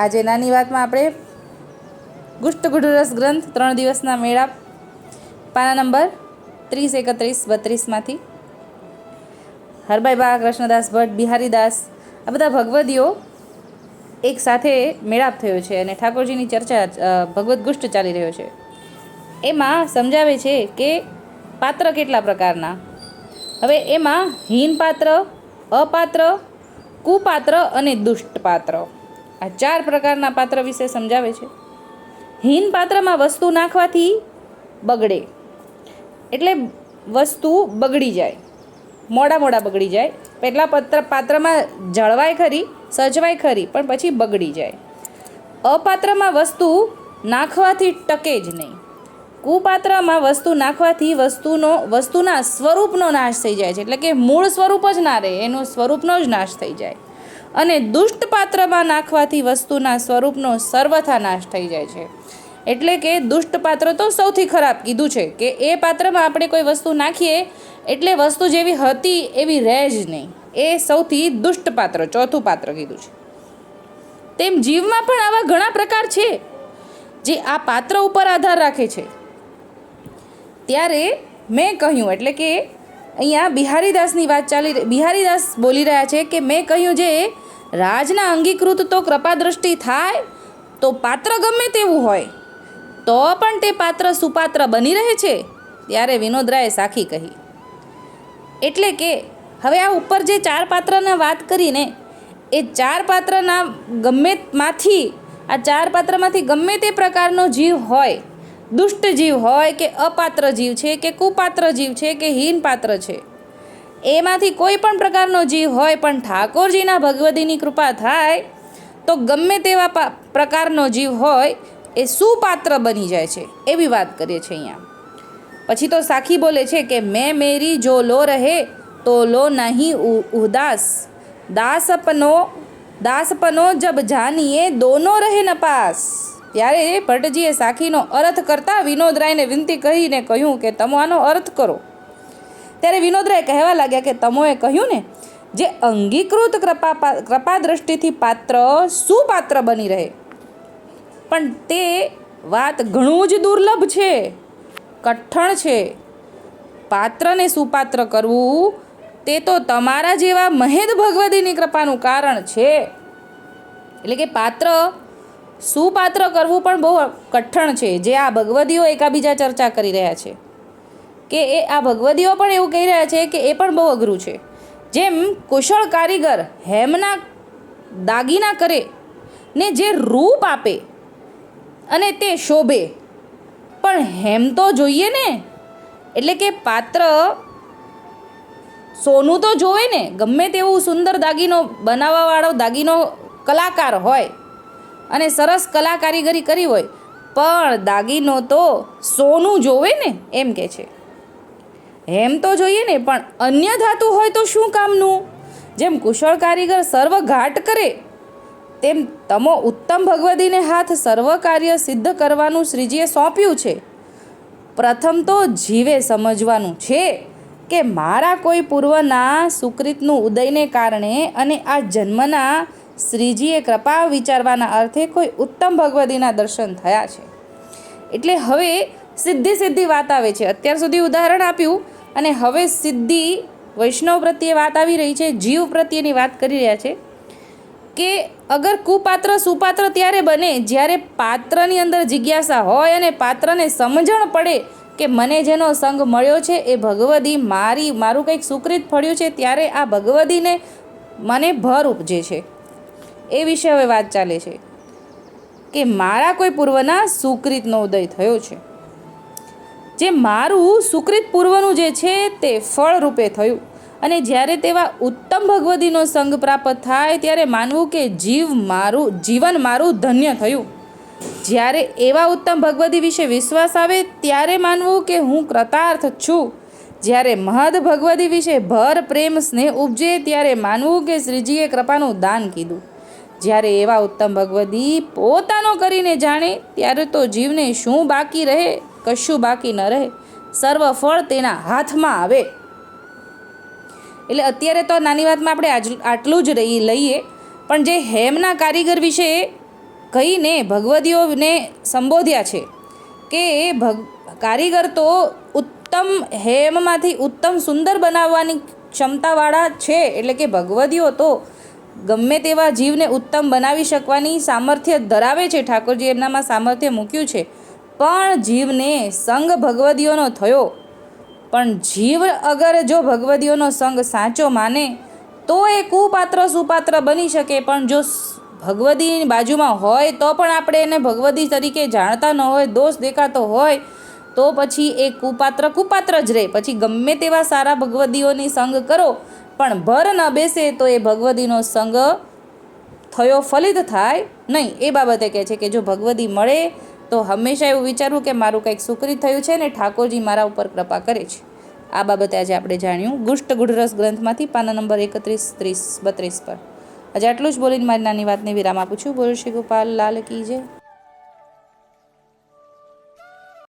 આજે નાની વાતમાં આપણે ગુષ્ટ ગુઢરસ ગ્રંથ ત્રણ દિવસના મેળા પાના નંબર ત્રીસ એકત્રીસ બત્રીસમાંથી. હરભાઈ બા, કૃષ્ણદાસ ભટ્ટ, બિહારીદાસ, આ બધા ભગવદીઓ એક સાથે મેળાપ થયો છે અને ઠાકોરજીની ચર્ચા ભગવદ્ ગુષ્ટ ચાલી રહ્યો છે. એમાં સમજાવે છે કે પાત્ર કેટલા પ્રકારના? હવે એમાં હીન પાત્ર અપાત્ર, કુપાત્ર અને દુષ્ટ પાત્ર આ ચાર પ્રકારના પાત્ર વિશે સમજાવે છે. હીન પાત્રમાં વસ્તુ નાખવાથી બગડે. એટલે વસ્તુ બગડી જાય. મોડા મોડા બગડી જાય. પહેલાં પત્ર, પાત્રમાં જળવાય ખરી, સજવાય ખરી, પણ પછી બગડી જાય. અપાત્રમાં વસ્તુ નાખવાથી ટકે જ નહીં. કુપાત્રમાં વસ્તુ નાખવાથી વસ્તુનો, વસ્તુના સ્વરૂપનો નાશ થઈ જાય છે. એટલે કે મૂળ સ્વરૂપ જ ના રહે, એનો સ્વરૂપનો જ નાશ થઈ જાય. અને દુષ્ટ પાત્રમાં નાખવાથી વસ્તુના સ્વરૂપનો સર્વથા નાશ થઈ જાય છે. એટલે કે દુષ્ટ પાત્ર તો સૌથી ખરાબ કીધું છે કે એ પાત્રમાં આપણે કોઈ વસ્તુ નાખીએ, એટલે વસ્તુ જેવી હતી એવી રહે જ નહીં. એ સૌથી દુષ્ટ પાત્ર, ચોથું પાત્ર કીધું છે. તેમ જીવમાં પણ આવા ઘણા પ્રકાર છે જે આ પાત્ર ઉપર આધાર રાખે છે. ત્યારે મેં કહ્યું, એટલે કે અહીંયા બિહારીદાસની વાત ચાલી બિહારીદાસ બોલી રહ્યા છે કે મેં કહ્યું જે રાજના અંગીકૃત તો કૃપા દ્રષ્ટિ થાય, તો પાત્ર ગમે તેવું હોય. તો પણ તે પાત્ર સુપાત્ર બની રહે છે, ત્યારે વિનોદરાયે સાખી કહી. એટલે કે, હવે આ ઉપર જે ચાર પાત્રના વાત કરીને, એ ચાર પાત્રના ગમે માંથી, આ ચાર પાત્રમાંથી ગમે તે પ્રકારનો જીવ હોય, દુષ્ટ જીવ હોય કે અપાત્ર જીવ છે કે કુપાત્ર જીવ છે કે હીન પાત્ર છે એમાંથી કોઈ પણ પ્રકારનો જીવ હોય પણ ઠાકોરજીના ભગવદીની કૃપા થાય, તો ગમે તેવા પ્રકારનો જીવ હોય, એ સુપાત્ર બની જાય છે. એવી વાત કરીએ છીએ અહીંયા. પછી તો સાખી બોલે છે કે, મેં મેરી જો લો રહે, તો લો નહીં ઉદાસ. દાસપનો દાસપનો જબ જાનીએ, દોનો રહે નપાસ. ત્યારે ભટ્ટજીએ સાખીનો અર્થ કરતાં વિનોદરાયને વિનંતી કહીને કહ્યું કે, તમે આનો અર્થ કરો. ત્યારે વિનોદરાય કહેવા લાગ્યા કે તમોએ કહ્યું ને, જે અંગીકૃત કૃપા કૃપા દ્રષ્ટિથી પાત્ર, સુપાત્ર બની રહે. પણ તે વાત ઘણું જ દુર્લભ છે, કઠણ છે. પાત્રને સુપાત્ર કરવું તે તો તમારા જેવા મહેદ ભગવદીની કૃપાનું કારણ છે. એટલે કે પાત્ર, સુપાત્ર કરવું પણ બહુ કઠણ છે. જે આ ભગવદીઓ એકાબીજા ચર્ચા કરી રહ્યા છે. કે એ આ ભગવદીઓ પણ એવું કહી રહ્યા છે કે એ પણ બહુ અઘરું છે. જેમ કુશળ કારીગર હેમના દાગીના કરે ને જે રૂપ આપે અને તે શોભે. પણ હેમ તો જોઈએ ને, એટલે કે પાત્ર સોનું તો જોવે ને, ગમે તેવું સુંદર દાગીનો બનાવવાવાળો દાગીનો કલાકાર હોય અને સરસ કલા કારીગરી કરી હોય, પણ દાગીનો તો સોનું જોવે ને એમ કે છે. હેમ તો જોઈએ ને, પણ અન્ય ધાતુ હોય તો શું કામનું? જેમ કુશળ કારીગર સર્વ ઘાટ કરે, તેમ તમો ઉત્તમ ભગવદીને હાથ સર્વ કાર્ય સિદ્ધ કરવાનું શ્રીજીએ સોંપ્યું છે. પ્રથમ તો જીવે સમજવાનું છે કે મારા કોઈ પૂર્વના સુકૃતનું ઉદયને કારણે અને આ જન્મના શ્રીજીએ કૃપા વિચારવાના અર્થે કોઈ ઉત્તમ ભગવદીના દર્શન થયા છે. એટલે હવે સીધી સીધી વાત આવે છે. અત્યાર સુધી ઉદાહરણ આપ્યું અને હવે સિદ્ધિ વૈષ્ણવ પ્રત્યે વાત આવી રહી છે, જીવ પ્રત્યેની વાત કરી રહ્યા છે કે અગર કુપાત્ર, સુપાત્ર ત્યારે બને જ્યારે પાત્રની અંદર જિજ્ઞાસા હોય અને પાત્રને સમજણ પડે કે મને જેનો સંગ મળ્યો છે એ ભગવદી મારી, મારું કંઈક સુકૃત ફળ્યું છે, ત્યારે આ ભગવદીને મને ભર ઉપજે છે. એ વિશે હવે વાત ચાલે છે કે મારા કોઈ પૂર્વના સુકૃતનો ઉદય થયો છે. જે મારું સુકૃત પૂર્વનું જે છે તે ફળ રૂપે થયું. અને જ્યારે તેવા ઉત્તમ ભગવદીનો સંગ પ્રાપ્ત થાય ત્યારે માનવું કે જીવ મારું, જીવન મારું ધન્ય થયું. જ્યારે એવા ઉત્તમ ભગવદી વિશે વિશ્વાસ આવે ત્યારે માનવું કે હું કૃતાર્થ છું. જ્યારે મહદ ભગવદી વિશે ભર, પ્રેમ, સ્નેહ ઉપજે ત્યારે માનવું કે શ્રીજીએ કૃપાનું દાન કીધું. જ્યારે એવા ઉત્તમ ભગવદી પોતાનો કરીને જાણે, ત્યારે તો જીવને શું બાકી રહે? કશું બાકી ન રહે. સર્વ ફળ તેના હાથમાં આવે. એટલે અત્યારે તો નાની વાતમાં આપણે આજ, આટલું જ રહી, લઈએ. પણ જે હેમના કારીગર વિશે કહીને ભગવદીઓને સંબોધ્યા છે કે ભગ, કારીગર તો ઉત્તમ હેમમાંથી ઉત્તમ સુંદર બનાવવાની ક્ષમતાવાળા છે. એટલે કે ભગવદીઓ તો ગમે તેવા જીવને ઉત્તમ બનાવી શકવાની સામર્થ્ય ધરાવે છે. ઠાકોરજી એમનામાં સામર્થ્ય મૂક્યું છે. પણ જીવને સંગ ભગવદીઓનો થયો. પણ જીવ અગર જો ભગવદીઓનો સંગ સાચો માને, તો એ કુપાત્ર સુપાત્ર બની શકે. પણ જો ભગવદીની બાજુમાં હોય, તો પણ આપણે એને ભગવદી તરીકે જાણતા ન હોય, દોષ દેખાતો હોય, તો પછી એ કુપાત્ર કુપાત્ર જ રહે. પછી ગમે તેવા સારા ભગવદીઓની સંગ કરો, પણ ભર ન બેસે તો એ ભગવદીનો સંગ થયો ફલિત થાય નહીં. એ બાબતે કહે છે કે જો ભગવદી મળે તો હંમેશા એવું વિચારવું કે મારું કંઈક સુકરી થયું છે ને ઠાકોરજી મારા ઉપર કૃપા કરે છે. આ બાબતે આજે આપણે જાણ્યું. ગુષ્ટ ગુઢરસ ગ્રંથમાંથી પાના નંબર એકત્રીસ, ત્રીસ, બત્રીસ પર. આજે આટલું જ બોલીને મારી નાની વાતને વિરામ આપું છું. બોલ શ્રી ગોપાલ, લાલ કી જય.